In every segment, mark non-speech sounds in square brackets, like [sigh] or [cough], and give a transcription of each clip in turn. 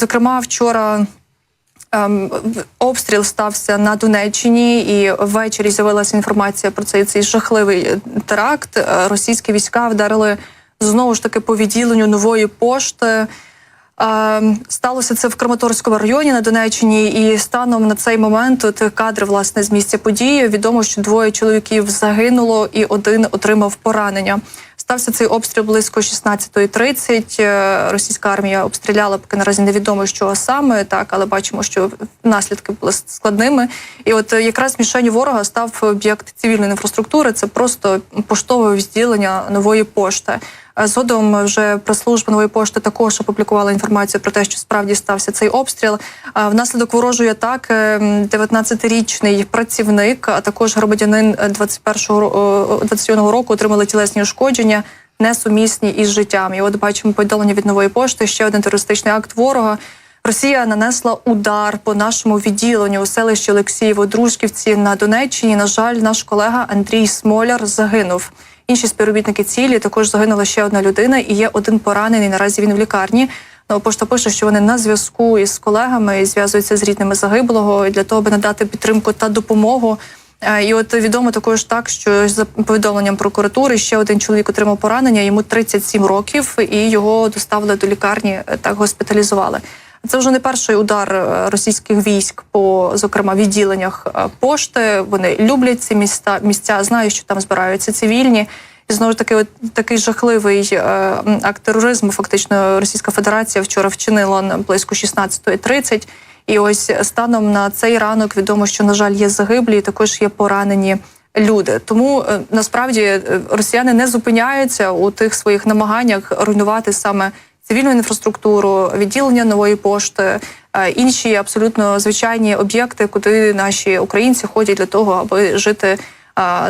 Зокрема, вчора ем, обстріл стався на Донеччині, і ввечері з'явилася інформація про цей, цей жахливий теракт. Е, Російські війська вдарили знову ж таки по відділенню нової пошти. Ем, Сталося це в Краматорському районі на Донеччині, і станом на цей момент от кадри власне з місця події. Відомо, що двоє чоловіків загинуло, і один отримав поранення. Стався цей обстріл близько 16.30. Е, Російська армія обстріляла, поки наразі невідомо, що саме так, але бачимо, що наслідки були складними. І от е, якраз мішенью ворога став об'єкт цивільної інфраструктури. Це просто поштове відділення нової пошти. Е, Згодом вже прес-служба нової пошти також опублікувала інформацію про те, що справді стався цей обстріл. Е, Внаслідок ворожої атаки м, 19-річний працівник, а також громадянин е, 21-го е, 21-го року отримали тілесні ушкодження. Несумісні із життям. І от бачимо повідомлення від нової пошти. Ще один терористичний акт ворога. Росія нанесла удар по нашому відділенню у селищі Олексієво Дружківці на Донеччині. На жаль, наш колега Андрій Смоляр загинув. Інші співробітники цілі також загинула ще одна людина, і є один поранений. Наразі він в лікарні. Нова пошта пише, що вони на зв'язку із колегами і зв'язуються з рідними загиблого для того, аби надати підтримку та допомогу. Е, І от відомо також так, що за повідомленням прокуратури ще один чоловік отримав поранення. Йому 37 років, і його доставили до лікарні, е, так госпіталізували. Це вже не перший удар е, російських військ по зокрема відділеннях е, пошти. Вони люблять ці міста місця, знають, що там збираються цивільні. І знову ж таки, от такий жахливий е, акт тероризму. Фактично, Російська Федерація вчора вчинила близько 16.30. І ось станом на цей ранок відомо, що на жаль є загиблі, і також є поранені люди. Тому е, насправді е, росіяни не зупиняються у тих своїх намаганнях руйнувати саме цивільну інфраструктуру, відділення нової пошти, е, інші абсолютно звичайні об'єкти, куди наші українці ходять для того, аби жити.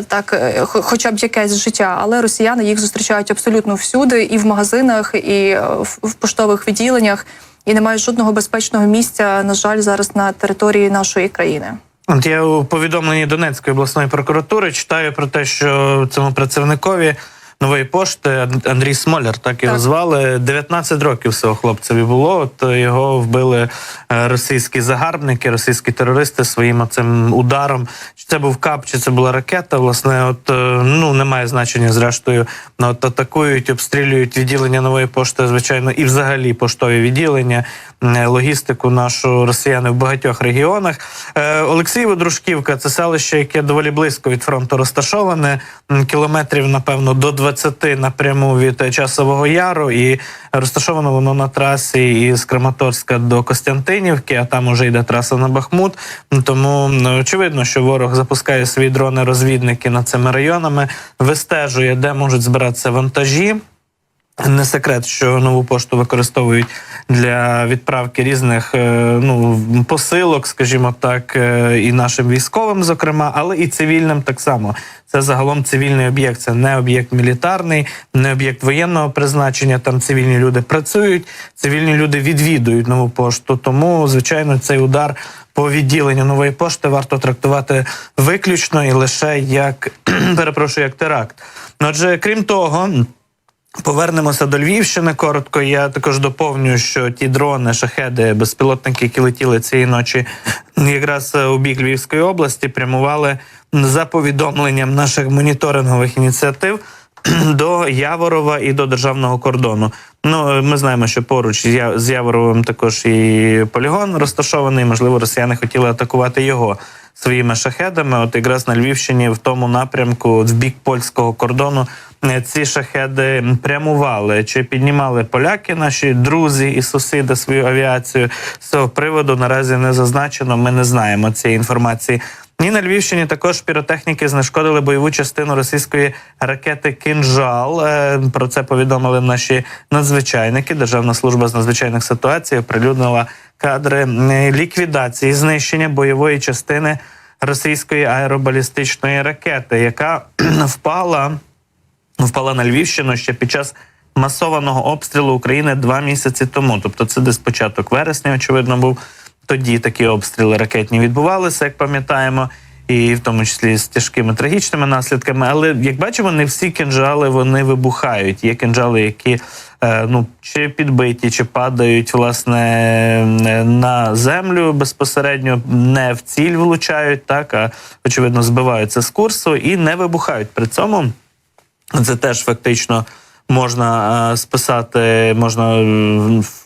Так, е, хоча б якесь життя, але росіяни їх зустрічають абсолютно всюди, і в магазинах, і е, в поштових відділеннях, і немає жодного безпечного місця, на жаль, зараз на території нашої країни. От я у повідомленні Донецької обласної прокуратури читаю про те, що цьому працівникові нової пошти Ан- Андрій Смоляр, так його Так. звали. 19 років цього хлопцеві було. От е, його вбили е, російські загарбники, російські терористи своїм цим ударом. Чи це був кап, чи це була ракета? Власне, от е, ну немає значення. Зрештою, от атакують, обстрілюють відділення нової пошти, звичайно, і взагалі поштові відділення, логістику нашу росіяни в багатьох регіонах. Олексієво Дружківка це селище, яке доволі близько від фронту розташоване, кілометрів, напевно, до 20 напряму від е, Часового Яру, і розташовано воно на трасі із Краматорська до Костянтинівки, а там уже йде траса на Бахмут. Ну, Тому ну, очевидно, що ворог запускає свої дрони-розвідники над цими районами, вистежує, де можуть збиратися вантажі. Не секрет, що нову пошту використовують для відправки різних е, ну посилок, скажімо так, е, і нашим військовим, зокрема, але і цивільним так само. Це загалом цивільний об'єкт. Це не об'єкт мілітарний, не об'єкт воєнного призначення. Там цивільні люди працюють, цивільні люди відвідують нову пошту. Тому, звичайно, цей удар по відділенню нової пошти варто трактувати виключно і лише як [clears throat] перепрошую, як теракт. Отже, крім того. Повернемося до Львівщини. Коротко. Я також доповню, що ті дрони, шахеди, безпілотники, які летіли цієї ночі, якраз е, у бік Львівської області, прямували за повідомленням наших моніторингових ініціатив [clears throat] до Яворова і до державного кордону. Ну е, ми знаємо, що поруч з Яворовим також і полігон розташований. Можливо, росіяни хотіли атакувати його своїми шахедами. От якраз на Львівщині, в тому напрямку, в бік польського кордону, ці шахеди прямували чи піднімали поляки, наші друзі і сусіди свою авіацію. З цього приводу наразі не зазначено. Ми не знаємо цієї інформації. І на Львівщині також піротехніки знешкодили бойову частину російської ракети Кинжал. Е, Про це повідомили наші надзвичайники. Державна служба з надзвичайних ситуацій оприлюднила кадри е, ліквідації знищення бойової частини російської аеробалістичної ракети, яка [clears throat] впала впала на Львівщину ще під час масованого обстрілу України два місяці тому. Тобто, це десь початок вересня, очевидно, був тоді такі обстріли ракетні відбувалися, як пам'ятаємо. і в тому числі з тяжкими трагічними наслідками. Але як бачимо, не всі кинжали вони вибухають. Є кинжали, які е, ну чи підбиті, чи падають власне на землю безпосередньо, не в ціль влучають, так а очевидно збиваються з курсу і не вибухають. При цьому це теж фактично можна е, списати, можна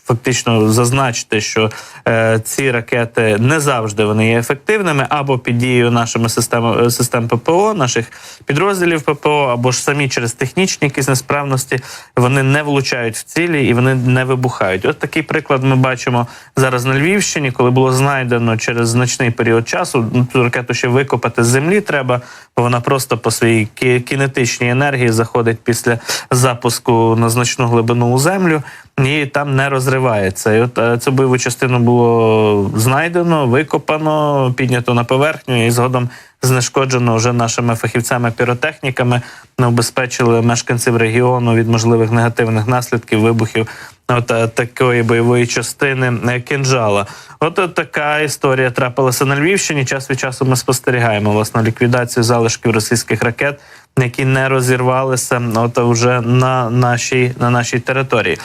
фактично зазначити, що е, ці ракети не завжди вони є ефективними, або під дією нашими систем, систем ППО, наших підрозділів ППО, або ж самі через технічні якісь несправності вони не влучають в цілі і вони не вибухають. От такий приклад ми бачимо зараз на Львівщині, коли було знайдено через значний період часу. Ну, цю ракету ще викопати з землі треба, бо вона просто по своїй кі- кінетичній енергії заходить після запуску на значну глибину у землю. І там не розривається. І от е, цю бойову частину було знайдено, викопано, піднято на поверхню і згодом знешкоджено вже нашими фахівцями-піротехніками. Ми обезпечили мешканців регіону від можливих негативних наслідків вибухів от е, такої бойової частини е, кинжала. От, от така історія трапилася на Львівщині. Час від часу ми спостерігаємо власне ліквідацію залишків російських ракет, які не розірвалися от вже на нашій на нашій території.